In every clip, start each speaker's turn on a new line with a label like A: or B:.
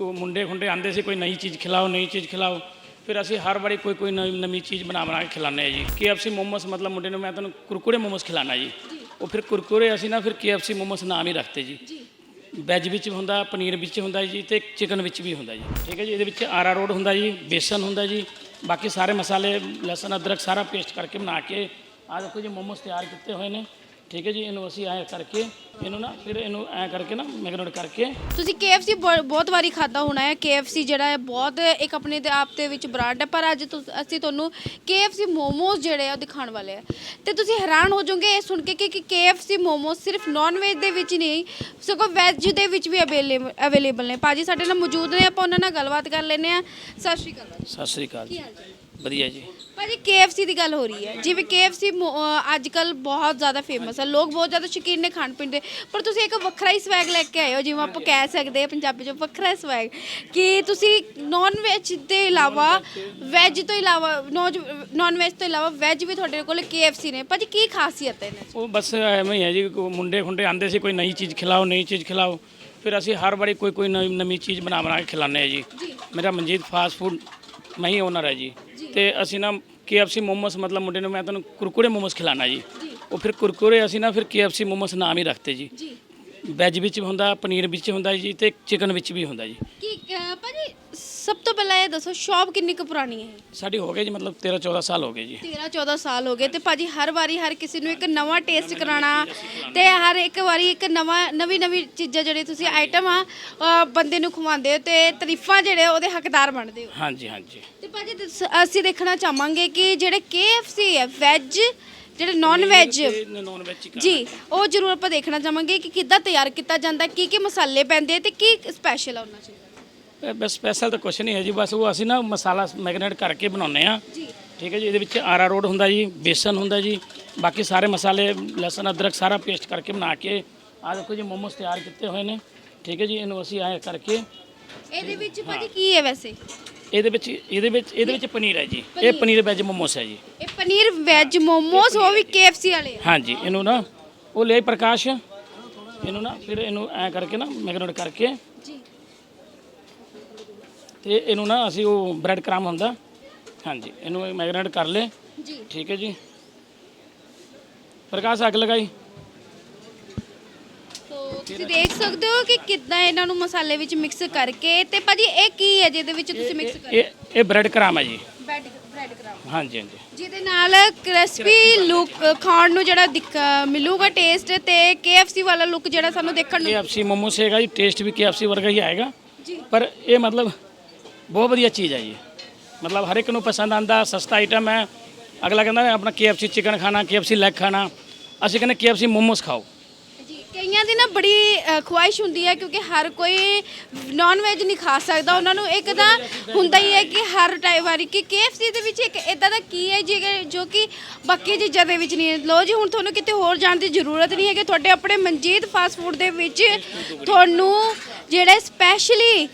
A: ਕੋ- ਮੁੰਡੇ ਖੁੰਡੇ ਆਂਦੇ ਸੀ ਕੋਈ ਨਈ ਚੀਜ਼ ਖਿਲਾਓ ਨਈ ਚੀਜ਼ ਖਿਲਾਓ। ਫਿਰ ਅਸੀਂ ਹਰ ਵਾਰੀ ਕੋਈ ਕੋਈ ਨਵੀਂ ਨਵੀਂ ਚੀਜ਼ ਬਣਾ ਬਣਾ ਕੇ ਖਿਲਾਉਂਦੇ ਆ ਜੀ। KFC ਮੋਮੋਸ ਮਤਲਬ ਮੁੰਡੇ ਨੂੰ ਮੈਂ ਤੁਹਾਨੂੰ ਕੁਰਕੁਰੇ ਮੋਮੋਸ ਖਿਲਾਣਾ ਜੀ। ਉਹ ਫਿਰ ਕੁਰਕੁਰੇ ਅਸੀਂ ਨਾ ਫਿਰ KFC ਮੋਮੋਸ ਨਾਮ ਹੀ ਰੱਖਤੇ ਜੀ। ਵੈਜ ਵਿੱਚ ਹੁੰਦਾ ਪਨੀਰ ਵਿੱਚ ਹੁੰਦਾ ਜੀ ਤੇ ਚਿਕਨ ਵਿੱਚ ਵੀ ਹੁੰਦਾ ਜੀ। ਠੀਕ ਹੈ ਜੀ ਇਹਦੇ ਵਿੱਚ ਆਰਾ ਰੋਡ ਹੁੰਦਾ ਜੀ ਬੇਸਨ ਹੁੰਦਾ ਜੀ। ਬਾਕੀ ਸਾਰੇ ਮਸਾਲੇ ਲਸਣ ਅਦਰਕ ਸਾਰਾ ਪੇਸਟ ਕਰਕੇ ਬਣਾ ਕੇ ਆਹ ਦੇਖੋ ਜੀ ਮੋਮੋਸ ਤਿਆਰ ਕੀਤੇ ਹੋਏ ਨੇ। ਠੀਕ ਹੈ ਜੀ ਇਹਨੂੰ ਅਸੀਂ ਐਂ ਕਰਕੇ ਇਹਨੂੰ ਨਾ ਫਿਰ ਇਹਨੂੰ ਐਂ ਕਰਕੇ ਨਾ ਮੈਗਨੇਟ ਕਰਕੇ।
B: ਤੁਸੀਂ KFC ਬਹੁਤ ਵਾਰੀ ਖਾਦਾ ਹੋਣਾ ਹੈ। KFC ਜਿਹੜਾ ਹੈ ਬਹੁਤ ਇੱਕ ਆਪਣੇ ਦੇ ਆਪ ਦੇ ਵਿੱਚ ਬ੍ਰਾਂਡ ਹੈ ਪਰ ਅੱਜ ਤੁਸ- ਅਸੀਂ ਤੁਹਾਨੂੰ KFC ਮੋਮੋਸ ਜਿਹੜੇ ਆ ਉਹ ਦਿਖਾਉਣ ਵਾਲੇ ਆ। ਤੇ ਤੁਸੀਂ ਹੈਰਾਨ ਹੋ ਜਾਓਗੇ ਇਹ ਸੁਣ ਕੇ ਕਿ ਕਿ KFC ਮੋਮੋਸ ਸਿਰਫ ਨਾਨ ਵੇਜ ਦੇ ਵਿੱਚ ਹੀ ਨਹੀਂ ਸਗੋਂ ਵੈਜ ਦੇ ਵਿੱਚ ਵੀ ਅਵੇਲੇਬਲ ਨੇ। ਭਾਜੀ ਸਾਡੇ ਨਾਲ ਮੌਜੂਦ ਨੇ ਆਪਾਂ ਉਹਨਾਂ ਨਾਲ ਗੱਲਬਾਤ ਕਰ ਲੈਂਦੇ ਆ ਸਤਿ ਸ਼੍ਰੀ ਅਕਾਲ। ਭਾਜੀ।
A: ਸਤਿ ਸ੍ਰੀ ਅਕਾਲ
B: ਕੀ
A: ਜੀ
B: ਹਾਲ ਚਾਲ?
A: ਵਧੀਆ ਜੀ।
B: ਭਾਜੀ KFC ਦੀ ਗੱਲ ਹੋ ਰਹੀ ਹੈ। ਜਿਵੇਂ KFC ਮੋ- ਅਹ ਅੱਜ ਕੱਲ ਬਹੁਤ ਜ਼ਿਆਦਾ ਫੇਮਸ ਹੈ। ਲੋਕ ਬਹੁਤ ਜ਼ਿਆਦਾ ਸ਼ੌਕੀਨ ਨੇ ਖਾਣ ਪੀਣ ਦੇ। ਪਰ ਤੁਸੀਂ ਇੱਕ ਵੱਖਰਾ ਹੀ ਸਵੈਗ ਲੈ ਕੇ ਆਏ ਹੋ ਜਿਵੇਂ ਆਪਾਂ ਕਹਿ ਸਕਦੇ ਹਾਂ ਪੰਜਾਬੀ ਚ ਵੱਖਰਾ ਸਵੈਗ ਕਿ ਤੁਸੀਂ ਨਾਨ ਵੈਜ ਦੇ ਇਲਾਵਾ ਵੈਜ ਤੋਂ ਇਲਾਵਾ ਨਾਨ ਵੈਜ ਤੋਂ ਇਲਾਵਾ ਵੈਜ ਵੀ ਤੁਹਾਡੇ ਕੋਲ KFC ਨੇ। ਭਾਜੀ ਕੀ ਖਾਸੀਅਤ ਹੈ ਇਹਨਾਂ 'ਚ?
A: ਉਹ ਬਸ ਐਵੇਂ ਹੀ ਹੈ ਜੀ ਕੋ- ਮੁੰਡੇ ਖੁੰਡੇ ਆਂਦੇ ਸੀ ਕੋਈ ਨਈ ਚੀਜ਼ ਖਿਲਾਓ ਨਈ ਚੀਜ਼ ਖਿਲਾਓ। ਫਿਰ ਅਸੀਂ ਹਰ ਵਾਰੀ ਕੋਈ ਕੋਈ ਨਵੀਂ ਨਵੀਂ ਚੀਜ਼ ਬਣਾ ਬਣਾ ਕੇ ਖਿਲਾਉਂਦੇ ਆ ਜੀ। ਮੇਰਾ ਮਨਜੀਤ ਫਾਸਟ ਫੂਡ ਮੈਂ ਹੀ ਓਨਰ ਹੈ ਜੀ। ਤੇ ਅਸੀਂ ਨਾ KFC ਮੋਮੋਸ ਮਤਲਬ ਮੁੰਡੇ ਨੂੰ ਮੈਂ ਤੁਹਾਨੂੰ ਕੁਰਕੁਰੇ ਮੋਮੋਸ ਖਿਲਾਣਾ ਜੀ। ਉਹ ਫਿਰ ਕੁਰਕੁਰੇ ਅਸੀਂ ਨਾ ਫਿਰ KFC ਮੋਮੋਸ ਨਾਮ ਹੀ ਰੱਖਤੇ ਜੀ।
B: ਜੀ।
A: ਵੈਜ ਵਿੱਚ ਹੁੰਦਾ ਪਨੀਰ ਵਿੱਚ ਹੁੰਦਾ ਜੀ ਤੇ ਚਿਕਨ ਵਿੱਚ ਵੀ ਹੁੰਦਾ ਜੀ।
B: ਕੀ ਅਹ ਭਾਜੀ ਸਭ ਤੋਂ ਪਹਿਲਾਂ ਇਹ ਦੱਸੋ ਸ਼ਾਪ ਕਿੰਨੀ ਕੁ ਪੁਰਾਣੀ ਹੈ?
A: ਸਾਡੀ ਹੋ ਗਈ ਜੀ ਮਤਲਬ 13 14 ਸਾਲ ਹੋ ਗਏ ਜੀ।
B: 13 14 ਸਾਲ ਹੋ ਗਏ ਤੇ ਭਾਜੀ ਹਰ ਵਾਰੀ ਹਰ ਕਿਸੇ ਨੂੰ ਇੱਕ ਨਵਾਂ ਟੇਸਟ ਕਰਾਉਣਾ ਤੇ ਹਰ ਇੱਕ ਵਾਰੀ ਇੱਕ ਨਵਾਂ ਨਵੀਂ ਨਵੀਂ ਚੀਜ਼ਾਂ ਜਿਹੜੇ ਤੁਸੀਂ ਆਈਟਮ ਆ ਅਹ ਬੰਦੇ ਨੂੰ ਖਵਾਉਂਦੇ ਹੋ ਤੇ ਤਾਰੀਫਾਂ ਜਿਹੜੇ ਉਹਦੇ ਹੱਕਦਾਰ ਬਣਦੇ ਹੋ।
A: ਹਾਂਜੀ ਹਾਂਜੀ।
B: ਤੇ ਭਾਜੀ ਦੱਸ- ਅਸੀਂ ਦੇਖਣਾ ਚਾਹਾਂਗੇ ਕਿ ਜਿਹੜੇ KFC ਹੈ ਵੈਜ ਜਿਹੜੇ non veg
A: non veg chicken
B: ਜੀ ਉਹ ਜ਼ਰੂਰ ਆਪਾਂ ਦੇਖਣਾ ਚਾਹਾਂਗੇ ਕਿ ਕਿੱਦਾਂ ਤਿਆਰ ਕੀਤਾ ਜਾਂਦਾ ਕੀ ਕੀ ਮਸਾਲੇ ਪੈਂਦੇ ਤੇ ਕੀ ਸਪੈਸ਼ਲ ਆ ਉਹਨਾਂ 'ਚ?
A: ਬਸ ਸਪੈਸ਼ਲ ਤਾਂ ਕੁਛ ਨਹੀਂ ਹੈ ਜੀ ਬਸ ਉਹ ਅਸੀਂ ਨਾ ਮਸਾਲਾ ਮੈਗਨੇਟ ਕਰਕੇ ਬਣਾਉਂਦੇ ਆ
B: ਜੀ।
A: ਠੀਕ ਹੈ ਜੀ ਇਹਦੇ ਵਿੱਚ ਆਰਾ ਰੋਡ ਹੁੰਦਾ ਜੀ ਬੇਸਨ ਹੁੰਦਾ ਜੀ ਬਾਕੀ ਸਾਰੇ ਮਸਾਲੇ ਲਸਣ ਅਦਰਕ ਸਾਰਾ ਪੇਸਟ ਕਰਕੇ ਬਣਾ ਕੇ ਆਹ ਦੇਖੋ ਜੀ ਮੋਮੋਸ ਤਿਆਰ ਕੀਤੇ ਹੋਏ ਨੇ। ਠੀਕ ਹੈ ਜੀ ਇਹਨੂੰ ਅਸੀਂ ਐਂ ਕਰਕੇ
B: ਇਹਦੇ ਵਿੱਚ ਭਾਜੀ ਕੀ ਹੈ ਵੈਸੇ?
A: ਇਹਦੇ ਵਿੱਚ ਇਹਦੇ ਵਿੱਚ ਇਹਦੇ ਵਿੱਚ ਪਨੀਰ ਹੈ ਜੀ। ਇਹ ਪਨੀਰ। ਵੈਜ ਮੋਮੋਸ ਹੈ ਜੀ।
B: ਇਹ ਪਨੀਰ ਵੈਜ ਮੋਮੋਸ ਉਹ ਵੀ KFC ਵਾਲੇ ਆ।
A: ਹਾਂਜੀ ਇਹਨੂੰ ਨਾ ਉਹ ਲੈ ਪ੍ਰਕਾਸ਼। ਇਹਨੂੰ ਨਾ ਫਿਰ ਇਹਨੂੰ ਐਂ ਕਰਕੇ ਨਾ ਮੈਗਨੇਟ ਕਰਕੇ।
B: ਜੀ।
A: ਤੇ ਇਹਨੂੰ ਨਾ ਅਸੀਂ ਉਹ ਬ੍ਰੈਡ ਕ੍ਰਮ ਹੁੰਦਾ। ਹਾਂਜੀ ਇਹਨੂੰ ਮੈਗਨੇਟ ਕਰ ਲੇ
B: ਜੀ।
A: ਠੀਕ ਹੈ ਜੀ। ਪ੍ਰਕਾਸ਼ ਅੱਗ ਲਗਾਈ।
B: ਸੋ ਤੁਸੀਂ ਦੇਖ ਸਕਦੇ ਹੋ ਕਿ ਕਿੱਦਾਂ ਇਹਨਾਂ ਨੂੰ ਮਸਾਲੇ ਵਿੱਚ ਮਿਕਸ ਕਰਕੇ ਤੇ ਭਾਜੀ ਇਹ ਕੀ ਹੈ ਜਿਹਦੇ ਵਿੱਚ ਤੁਸੀਂ ਮਿਕਸ ਕਰ
A: ਇਹ ਇਹ ਬ੍ਰੈਡ ਕ੍ਰਮ ਹੈ ਜੀ।
B: ਬ੍ਰੈਡ ਕਰਾਓ।
A: ਹਾਂਜੀ ਹਾਂਜੀ।
B: ਜਿਹਦੇ ਨਾਲ ਕ੍ਰਿਸਪੀ ਲੁੱਕ ਖਾਣ ਨੂੰ ਜਿਹੜਾ ਦਿਖ ਮਿਲੂਗਾ ਟੇਸਟ ਤੇ KFC ਵਾਲਾ ਲੁੱਕ ਜਿਹੜਾ ਸਾਨੂੰ ਦੇਖਣ ਨੂੰ
A: KFC ਮੋਮੋਸ ਹੈਗਾ ਜੀ ਟੇਸਟ ਵੀ KFC ਵਰਗਾ ਹੀ ਆਏਗਾ।
B: ਜੀ।
A: ਪਰ ਇਹ ਮਤਲਬ ਬਹੁਤ ਵਧੀਆ ਚੀਜ਼ ਹੈ ਜੀ। ਮਤਲਬ ਹਰ ਇੱਕ ਨੂੰ ਪਸੰਦ ਆਂਦਾ ਸਸਤਾ ਆਈਟਮ ਹੈ। ਅਗਲਾ ਕਹਿੰਦਾ ਆਪਣਾ KFC ਚਿਕਨ ਖਾਣਾ KFC ਲੈਗ ਖਾਣਾ। ਅਸੀਂ ਕਹਿੰਦੇ KFC ਮੋਮੋਸ ਖਾਓ।
B: ਕਈਆਂ ਦੀ ਨਾ ਬੜੀ ਅ, ਖੁਆਇਸ਼ ਹੁੰਦੀ ਹੈ ਕਿਉਂਕਿ ਹਰ ਕੋਈ ਨਾਨ ਵੈਜ ਨਹੀਂ ਖਾ ਸਕਦਾ ਉਹਨਾਂ ਨੂੰ ਇੱਕ ਤਾਂ ਹੁੰਦਾ ਹੀ ਹੈ ਕਿ ਹਰ ਟਾਈਮ ਵਾਰੀ ਕਿ KFC ਦੇ ਵਿੱਚ ਇੱਕ ਇਦਾਂ ਦਾ ਕੀ ਹੈ ਜੀ ਜੋ ਕਿ ਬਾਕੀ ਚੀਜ਼ਾਂ ਦੇ ਵਿੱਚ ਨਹੀਂ ਹੈ। ਲਓ ਜੀ ਹੁਣ ਤੁਹਾਨੂੰ ਕਿਤੇ ਹੋਰ ਜਾਣ ਦੀ ਜ਼ਰੂਰਤ ਨਹੀਂ ਹੈ ਕਿ ਤੁਹਾਡੇ ਆਪਣੇ ਮਨਜੀਤ ਫਾਸਟ ਫੂਡ ਦੇ ਵਿੱਚ ਤੁਹਾਨੂੰ ਜਿਹੜੇ ਸਪੈਸ਼ਲੀ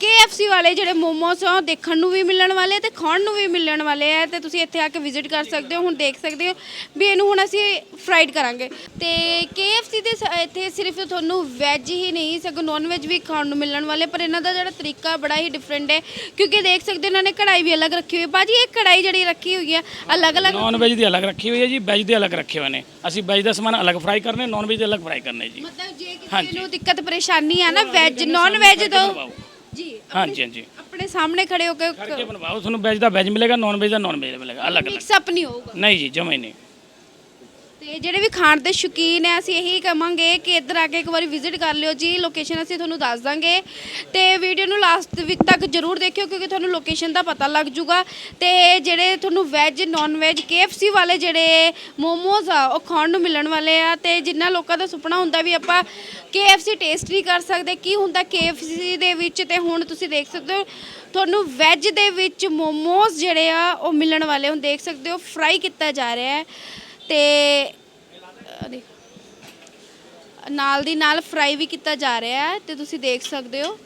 B: KFC ਵਾਲੇ ਜਿਹੜੇ ਮੋਮੋਸ ਆ ਉਹ ਦੇਖਣ ਨੂੰ ਵੀ ਮਿਲਣ ਵਾਲੇ ਤੇ ਖਾਣ ਨੂੰ ਵੀ ਮਿਲਣ ਵਾਲੇ ਆ ਤੇ ਤੁਸੀਂ ਇੱਥੇ ਆ ਕੇ ਵਿਜ਼ਿਟ ਕਰ ਸਕਦੇ ਹੋ ਹੁਣ ਦੇਖ ਸਕਦੇ ਹੋ ਵੀ ਇਹਨੂੰ ਹੁਣ ਅਸੀਂ ਫਰਾਈਡ ਕਰਾਂਗੇ। ਤੇ KFC ਦੇ ਸ- ਇੱਥੇ ਸਿਰਫ ਤੁਹਾਨੂੰ ਵੈਜ ਹੀ ਨਹੀਂ ਸਗੋਂ ਨਾਨ ਵੈਜ ਵੀ ਖਾਣ ਨੂੰ ਮਿਲਣ ਵਾਲੇ ਪਰ ਇਹਨਾਂ ਦਾ ਜਿਹੜਾ ਤਰੀਕਾ ਬੜਾ ਹੀ ਡਿਫਰੈਂਟ ਹੈ ਕਿਉਂਕਿ ਦੇਖ ਸਕਦੇ ਹੋ ਇਹਨਾਂ ਨੇ ਕੜਾਈ ਵੀ ਅਲੱਗ ਰੱਖੀ ਹੋਈ ਹੈ। ਬਾਜੀ ਇਹ ਕੜਾਈ ਜਿਹੜੀ ਰੱਖੀ ਹੋਈ ਹੈ ਅਲੱਗ-ਅਲੱਗ
A: ਨਾਨ ਵੈਜ ਦੀ ਅਲੱਗ ਰੱਖੀ ਹੋਈ ਹੈ ਜੀ ਵੈਜ ਦੇ ਅਲੱਗ ਰੱਖੇ ਹੋਏ ਨੇ। ਅਸੀਂ ਵੈਜ ਦਾ ਸਮਾਨ ਅਲੱਗ ਫਰਾਈ ਕਰਨੇ ਨਾਨ ਵੈਜ ਦੇ ਅਲੱਗ ਫਰਾਈ ਕਰਨੇ ਜੀ।
B: ਮਤਲਬ ਜੇ ਕਿਸੇ। ਨੂੰ ਦਿੱਕਤ ਪਰੇਸ਼ਾਨੀ ਆ ਨਾ ਵੈਜ ਨਾਨ ਵੈਜ ਤੋਂ। ਜੀ
A: ਹਾਂਜੀ ਹਾਂਜੀ।
B: ਆਪਣੇ ਸਾਹਮਣੇ ਖੜੇ ਹੋ ਕੇ
A: ਕਰਕੇ ਬਣਵਾਓ ਤੁਹਾਨੂੰ ਵੈਜ ਦਾ ਵੈਜ ਮਿਲੇਗਾ ਨਾਨ ਵੈਜ ਦਾ ਨਾਨ ਵੈਜ ਮਿਲੇਗਾ ਅਲੱਗ ਅਲੱਗ
B: ਮਿਕਸ ਅਪ ਨਹੀਂ ਹੋਊਗਾ।
A: ਨਹੀਂ ਜੀ ਜਮੇ ਨਹੀਂ।
B: ਤੇ ਜਿਹੜੇ ਵੀ ਖਾਣ ਦੇ ਸ਼ੌਕੀਨ ਹੈ, ਅਸੀਂ ਇਹੀ ਕਹਾਂਗੇ ਕਿ ਇੱਧਰ ਆ ਕੇ ਇੱਕ ਵਾਰੀ ਵਿਜ਼ਿਟ ਕਰ ਲਿਓ ਜੀ। ਲੋਕੇਸ਼ਨ ਅਸੀਂ ਤੁਹਾਨੂੰ ਦੱਸ ਦਾਂਗੇ। ਤੇ ਵੀਡੀਓ ਨੂੰ ਲਾਸਟ ਵਿੱਚ ਤੱਕ ਜਰੂਰ ਦੇਖਿਓ, ਕਿਉਂਕਿ ਤੁਹਾਨੂੰ ਲੋਕੇਸ਼ਨ ਦਾ ਪਤਾ ਲੱਗ ਜੂਗਾ। ਤੇ ਜਿਹੜੇ ਤੁਹਾਨੂੰ ਵੈਜ ਨਾਨ ਵੈਜ KFC ਵਾਲੇ ਜਿਹੜੇ ਮੋਮੋਜ਼ ਆ, ਉਹ ਖਾਣ ਨੂੰ ਮਿਲਣ ਵਾਲੇ ਆ। ਤੇ ਜਿੰਨਾ ਲੋਕਾਂ ਦਾ ਸੁਪਨਾ ਹੁੰਦਾ ਵੀ ਆਪਾਂ KFC ਟੇਸਟ ਨਹੀਂ ਕਰ ਸਕਦੇ, ਕੀ ਹੁੰਦਾ KFC ਦੇ ਵਿੱਚ? ਤੇ ਹੁਣ ਤੁਸੀਂ ਦੇਖ ਸਕਦੇ ਹੋ, ਤੁਹਾਨੂੰ ਵੈਜ ਦੇ ਵਿੱਚ ਮੋਮੋਜ਼ ਜਿਹੜੇ ਆ, ਉਹ ਮਿਲਣ ਵਾਲੇ ਹੁਣ ਦੇਖ ਸਕਦੇ ਹੋ ਫਰਾਈ ਕੀਤਾ ਜਾ ਰਿਹਾ ਹੈ। ਤੇ ਨਾਲ ਦੀ ਨਾਲ ਫਰਾਈ ਵੀ ਕੀਤਾ ਜਾ ਰਿਹਾ ਹੈ ਤੇ ਤੁਸੀਂ ਦੇਖ ਸਕਦੇ ਹੋ।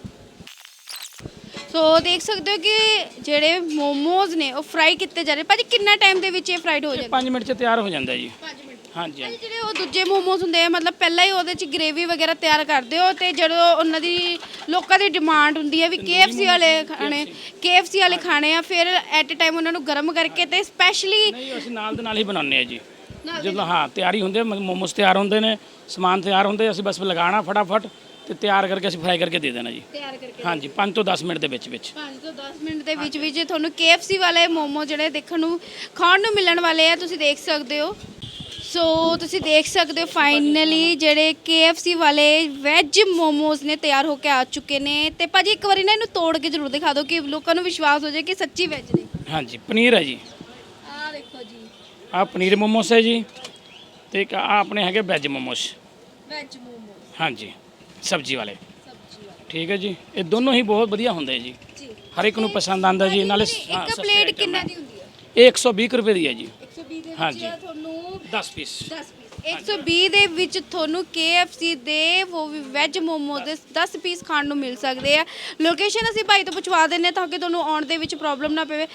B: ਸੋ ਦੇਖ ਸਕਦੇ ਹੋ ਕਿ ਜਿਹੜੇ ਮੋਮੋਜ਼ ਨੇ ਉਹ ਫਰਾਈ ਕੀਤੇ ਜਾ ਰਹੇ ਭਾਜੀ ਕਿੰਨਾ ਟਾਈਮ ਦੇ ਵਿੱਚ ਇਹ ਫਰਾਈਡ ਹੋ ਜਾਂਦੇ
A: 5 ਮਿੰਟ ਚ ਤਿਆਰ ਹੋ ਜਾਂਦਾ ਜੀ।
B: 5 ਮਿੰਟ।
A: ਹਾਂਜੀ ਹਾਂਜੀ।
B: ਜਿਹੜੇ ਉਹ ਦੂਜੇ ਮੋਮੋਸ ਹੁੰਦੇ ਆ ਮਤਲਬ ਪਹਿਲਾਂ ਹੀ ਉਹਦੇ ਚ ਗ੍ਰੇਵੀ ਵਗੈਰਾ ਤਿਆਰ ਕਰਦੇ ਹੋ ਤੇ ਜਦੋਂ ਉਹਨਾਂ ਦੀ ਲੋਕਾਂ ਦੀ ਡਿਮਾਂਡ ਹੁੰਦੀ ਹੈ ਵੀ KFC ਵਾਲੇ ਖਾਣੇ KFC ਵਾਲੇ ਖਾਣੇ ਆ ਫਿਰ ਐਟ ਅ ਟਾਈਮ ਉਹਨਾਂ ਨੂੰ ਗਰਮ ਕਰਕੇ ਤੇ ਸਪੈਸ਼ਲੀ
A: ਨਹੀਂ ਅਸੀਂ ਨਾਲ ਦੇ ਨਾਲ ਹੀ ਬਣਾਉਂਦੇ ਆ ਜੀ। ਜਦੋਂ ਹਾਂ ਤਿਆਰੀ ਹੁੰਦੇ ਮੋਮੋਸ ਤਿਆਰ ਹੁੰਦੇ ਨੇ ਸਮਾਨ ਤਿਆਰ ਹੁੰਦੇ ਅਸੀਂ ਬਸ ਲਗਾਉਣਾ ਫਟਾਫਟ ਤੇ ਤਿਆਰ ਕਰਕੇ ਅਸੀਂ ਫਰਾਈ ਕਰਕੇ ਦੇ ਦੇਣਾ ਜੀ।
B: ਤਿਆਰ ਕਰਕੇ
A: ਹਾਂਜੀ 5 ਤੋਂ 10 ਮਿੰਟ ਦੇ ਵਿੱਚ ਵਿੱਚ।
B: 5 ਤੋਂ 10 ਮਿੰਟ ਦੇ ਵਿੱਚ ਵਿੱਚ ਤੁਹਾਨੂੰ KFC ਵਾਲੇ ਮੋਮੋ ਜਿਹੜੇ ਦੇਖਣ ਨੂੰ ਖਾਣ ਨੂੰ ਮਿਲਣ ਵਾਲੇ ਆ ਤੁਸੀਂ ਦੇਖ ਸਕਦੇ ਹੋ। ਸੋ ਤੁਸੀਂ ਦੇਖ ਸਕਦੇ ਹੋ ਫਾਈਨਲੀ ਜਿਹੜੇ KFC ਵਾਲੇ ਵੈਜ ਮੋਮੋਸ ਨੇ ਤਿਆਰ ਹੋ ਕੇ ਆ ਚੁੱਕੇ ਨੇ। ਤੇ ਭਾਜੀ ਇੱਕ ਵਾਰੀ ਨਾ ਇਹਨੂੰ ਤੋੜ ਕੇ ਜ਼ਰੂਰ ਦਿਖਾ ਦਿਓ ਕਿ ਲੋਕਾਂ ਨੂੰ ਵਿਸ਼ਵਾਸ ਹੋ ਜਾਏ ਕਿ ਸੱਚੀ ਵੈਜ ਨੇ।
A: ਹਾਂਜੀ ਪਨੀਰ ਹੈ
B: ਜੀ।
A: ਆਹ ਪਨੀਰ ਮੋਮੋਸ ਹੈ ਜੀ ਤੇ ਇੱਕ ਆਹ ਆਪਣੇ ਹੈਗੇ ਵੈਜ ਮੋਮੋਸ।
B: ਵੈਜ ਮੋਮੋਸ।
A: ਹਾਂਜੀ ਸਬਜ਼ੀ ਵਾਲੇ।
B: ਸਬਜ਼ੀ ਵਾਲੇ।
A: ਠੀਕ ਹੈ ਜੀ ਇਹ ਦੋਨੋਂ ਹੀ ਬਹੁਤ ਵਧੀਆ ਹੁੰਦੇ ਜੀ।
B: ਜੀ।
A: ਹਰ ਇੱਕ ਨੂੰ ਪਸੰਦ ਆਉਂਦਾ ਜੀ ਨਾਲੇ ਹਾਂ,
B: ਇੱਕ
A: ਸਸਤੇ
B: ਪਲੇਟ
A: item
B: ਕਿੰਨਾ
A: ਹੈ।
B: ਦੀ ਹੁੰਦੀ ਹੈ?
A: ਇਹ 120 ਰੁਪਏ ਦੀ ਹੈ ਜੀ।
B: 120 ਦੇ ਵਿੱਚ
A: ਹਾਂਜੀ।
B: ਤੁਹਾਨੂੰ
A: 10 ਪੀਸ।
B: 10 ਪੀਸ। 120 ਦੇ ਵਿੱਚ ਤੁਹਾਨੂੰ KFC ਦੇ ਉਹ ਵੀ ਵੈਜ ਮੋਮੋ ਦੇ 10 ਪੀਸ ਖਾਣ ਨੂੰ ਮਿਲ ਸਕਦੇ ਆ। ਲੋਕੇਸ਼ਨ ਅਸੀਂ ਭਾਈ ਤੋਂ ਪੁੱਛਵਾ ਦਿੰਨੇ ਤਾਂ ਕਿ ਤੁਹਾਨੂੰ ਆਉਣ ਦੇ ਵਿੱਚ ਪ੍ਰੋਬਲਮ ਨਾ ਪਵੇ।